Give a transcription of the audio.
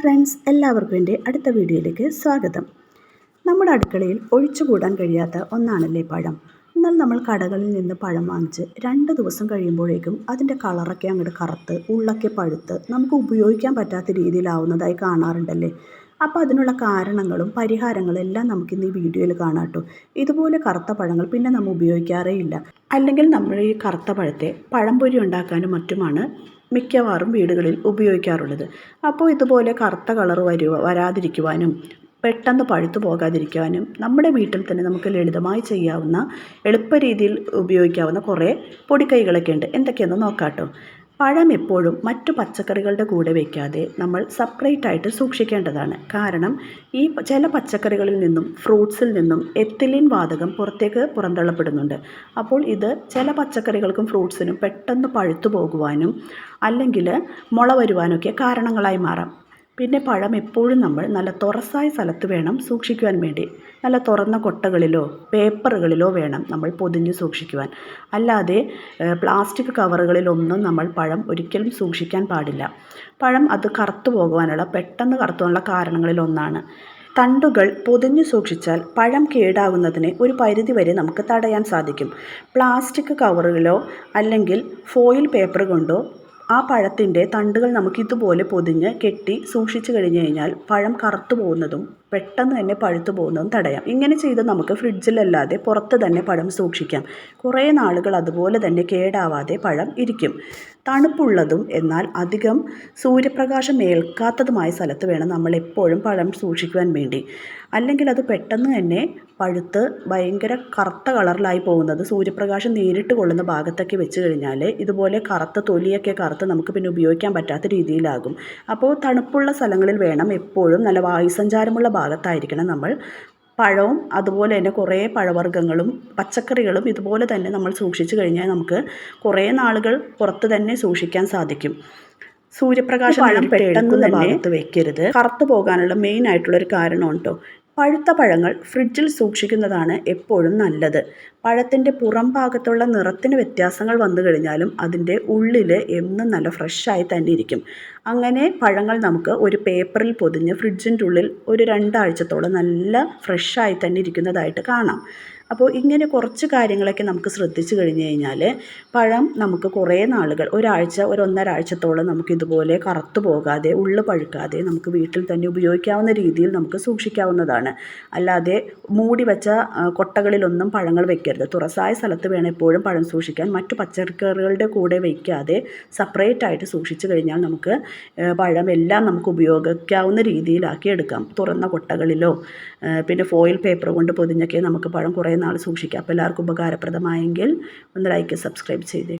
Friends എല്ലാവർക്കും എന്റെ അടുത്ത വീഡിയോയിലേക്ക് സ്വാഗതം. നമ്മുടെ അടുക്കളയിൽ ഒഴിച്ചുകൂടാൻ കഴിയാത്ത ഒന്നാണല്ലേ പഴം. എന്നാൽ നമ്മൾ കടകളിൽ നിന്ന് പഴം വാങ്ങിച്ച് രണ്ട് ദിവസം കഴിയുമ്പോഴേക്കും അതിന്റെ കളറൊക്കെ അങ്ങോട്ട് കറുത്ത് ഉള്ളൊക്കെ പഴുത്ത് നമുക്ക് ഉപയോഗിക്കാൻ പറ്റാത്ത രീതിയിലാവുന്നതായി കാണാറുണ്ടല്ലേ? അപ്പോൾ അതിനുള്ള കാരണങ്ങളും പരിഹാരങ്ങളും എല്ലാം നമുക്കിന്ന് ഈ വീഡിയോയിൽ കാണാം കേട്ടോ. ഇതുപോലെ കറുത്ത പഴങ്ങൾ പിന്നെ നമ്മൾ ഉപയോഗിക്കാറേ ഇല്ല. അല്ലെങ്കിൽ നമ്മൾ ഈ കറുത്ത പഴത്തെ പഴംപൊരി ഉണ്ടാക്കാനും മറ്റുമാണ് മിക്കവാറും വീടുകളിൽ ഉപയോഗിക്കാറുള്ളത്. അപ്പോൾ ഇതുപോലെ കറുത്ത കളർ വരുക വരാതിരിക്കുവാനും പെട്ടെന്ന് പഴുത്തു പോകാതിരിക്കുവാനും നമ്മുടെ വീട്ടിൽ തന്നെ നമുക്ക് ലളിതമായി ചെയ്യാവുന്ന എളുപ്പ രീതിയിൽ ഉപയോഗിക്കാവുന്ന കുറേ പൊടിക്കൈകളൊക്കെ ഉണ്ട്. എന്തൊക്കെയാണെന്ന് നോക്കാം കേട്ടോ പഴം എപ്പോഴും മറ്റു പച്ചക്കറികളുടെ കൂടെ വയ്ക്കാതെ നമ്മൾ സെപ്പറേറ്റ് ആയിട്ട് സൂക്ഷിക്കേണ്ടതാണ്. കാരണം ഈ ചില പച്ചക്കറികളിൽ നിന്നും ഫ്രൂട്ട്സിൽ നിന്നും എത്തിലിൻ വാതകം പുറത്തേക്ക് പുറന്തള്ളപ്പെടുന്നുണ്ട്. അപ്പോൾ ഇത് ചില പച്ചക്കറികൾക്കും ഫ്രൂട്ട്സിനും പെട്ടെന്ന് പഴുത്തു പോകുവാനും അല്ലെങ്കിൽ മുള വരുവാനൊക്കെ കാരണങ്ങളായി മാറാം. പിന്നെ പഴം എപ്പോഴും നമ്മൾ നല്ല തുറസായ സ്ഥലത്ത് വേണം സൂക്ഷിക്കുവാൻ വേണ്ടി. നല്ല തുറന്ന കൊട്ടകളിലോ പേപ്പറുകളിലോ വേണം നമ്മൾ പൊതിഞ്ഞ് സൂക്ഷിക്കുവാൻ. അല്ലാതെ പ്ലാസ്റ്റിക് കവറുകളിലൊന്നും നമ്മൾ പഴം ഒരിക്കലും സൂക്ഷിക്കാൻ പാടില്ല. പഴം അത് കറുത്തു പോകുവാനുള്ള പെട്ടെന്ന് കറുത്തു പോകാനുള്ള കാരണങ്ങളിലൊന്നാണ്. തണ്ടുകൾ പൊതിഞ്ഞു സൂക്ഷിച്ചാൽ പഴം കേടാകുന്നതിനെ ഒരു പരിധി വരെ നമുക്ക് തടയാൻ സാധിക്കും. പ്ലാസ്റ്റിക് കവറുകളോ അല്ലെങ്കിൽ ഫോയിൽ പേപ്പർ കൊണ്ടോ ആ പഴത്തിന്റെ തണ്ടുകൾ നമുക്ക് ഇതുപോലെ പൊതിഞ്ഞ് കെട്ടി സൂക്ഷിച്ചു കഴിഞ്ഞു കഴിഞ്ഞാൽ പഴം കറുത്തു പോകുന്നതും പെട്ടെന്ന് തന്നെ പഴുത്തു പോകുന്നതും തടയാം. ഇങ്ങനെ ചെയ്ത് നമുക്ക് ഫ്രിഡ്ജിലല്ലാതെ പുറത്ത് തന്നെ പഴം സൂക്ഷിക്കാം. കുറേ നാളുകൾ അതുപോലെ തന്നെ കേടാവാതെ പഴം ഇരിക്കും. തണുപ്പുള്ളതും എന്നാൽ അധികം സൂര്യപ്രകാശം ഏൽക്കാത്തതുമായ സ്ഥലത്ത് വേണം നമ്മൾ എപ്പോഴും പഴം സൂക്ഷിക്കുവാൻ വേണ്ടി. അല്ലെങ്കിൽ അത് പെട്ടെന്ന് തന്നെ പഴുത്ത് ഭയങ്കര കറുത്ത കളറിലായി പോകുന്നത് സൂര്യപ്രകാശം നേരിട്ട് കൊള്ളുന്ന ഭാഗത്തൊക്കെ വെച്ച് കഴിഞ്ഞാൽ ഇതുപോലെ കറുത്ത തൊലിയൊക്കെ കറുത്ത് നമുക്ക് പിന്നെ ഉപയോഗിക്കാൻ പറ്റാത്ത രീതിയിലാകും. അപ്പോൾ തണുപ്പുള്ള സ്ഥലങ്ങളിൽ വേണം എപ്പോഴും നല്ല വായുസഞ്ചാരമുള്ള ഭാഗത്തായിരിക്കണം നമ്മൾ. പഴവും അതുപോലെ തന്നെ കുറേ പഴവർഗങ്ങളും പച്ചക്കറികളും ഇതുപോലെ തന്നെ നമ്മൾ സൂക്ഷിച്ചു കഴിഞ്ഞാൽ നമുക്ക് കുറേ നാളുകൾ പുറത്ത് തന്നെ സൂക്ഷിക്കാൻ സാധിക്കും. സൂര്യപ്രകാശം പെട്ടെന്ന് ഭാഗത്ത് വെക്കരുത്. കറുത്തു പോകാനുള്ള മെയിൻ ആയിട്ടുള്ള ഒരു കാരണം കേട്ടോ പഴുത്ത പഴങ്ങൾ ഫ്രിഡ്ജിൽ സൂക്ഷിക്കുന്നതാണ് എപ്പോഴും നല്ലത്. പഴത്തിന്റെ പുറം ഭാഗത്തുള്ള നിറത്തിന് വ്യത്യാസങ്ങൾ വന്നു കഴിഞ്ഞാലും അതിന്റെ ഉള്ളിൽ എന്നും നല്ല ഫ്രഷായി തന്നെ ഇരിക്കും. അങ്ങനെ പഴങ്ങൾ നമുക്ക് ഒരു പേപ്പറിൽ പൊതിഞ്ഞ് ഫ്രിഡ്ജിന്റെ ഉള്ളിൽ ഒരു രണ്ടാഴ്ചത്തോളം നല്ല ഫ്രഷായി തന്നെ ഇരിക്കുന്നതായിട്ട് കാണാം. അപ്പോൾ ഇങ്ങനെ കുറച്ച് കാര്യങ്ങളൊക്കെ നമുക്ക് ശ്രദ്ധിച്ചു കഴിഞ്ഞ് കഴിഞ്ഞാൽ പഴം നമുക്ക് കുറേ നാളുകൾ ഒരാഴ്ച ഒരു ഒന്നരാഴ്ചത്തോളം നമുക്ക് ഇതുപോലെ കറുത്തു പോകാതെ ഉള്ളു പഴുക്കാതെ നമുക്ക് വീട്ടിൽ തന്നെ ഉപയോഗിക്കാവുന്ന രീതിയിൽ നമുക്ക് സൂക്ഷിക്കാവുന്നതാണ്. അല്ലാതെ മൂടി വെച്ച കൊട്ടകളിലൊന്നും പഴങ്ങൾ വെക്കരുത്. തുറസായ സ്ഥലത്ത് വേണം എപ്പോഴും പഴം സൂക്ഷിക്കാൻ. മറ്റു പച്ചക്കറികളുടെ കൂടെ വയ്ക്കാതെ സെപ്പറേറ്റ് ആയിട്ട് സൂക്ഷിച്ചു കഴിഞ്ഞാൽ നമുക്ക് പഴം എല്ലാം നമുക്ക് ഉപയോഗിക്കാവുന്ന രീതിയിലാക്കി എടുക്കാം. തുറന്ന കൊട്ടകളിലോ പിന്നെ ഫോയിൽ പേപ്പർ കൊണ്ട് പൊതിഞ്ഞൊക്കെ നമുക്ക് പഴം കുറേ നാൾ സൂക്ഷിക്കാം. അപ്പോൾ എല്ലാവർക്കും ഉപകാരപ്രദമായെങ്കിൽ ഒന്ന് ലൈക്ക് സബ്സ്ക്രൈബ് ചെയ്തേ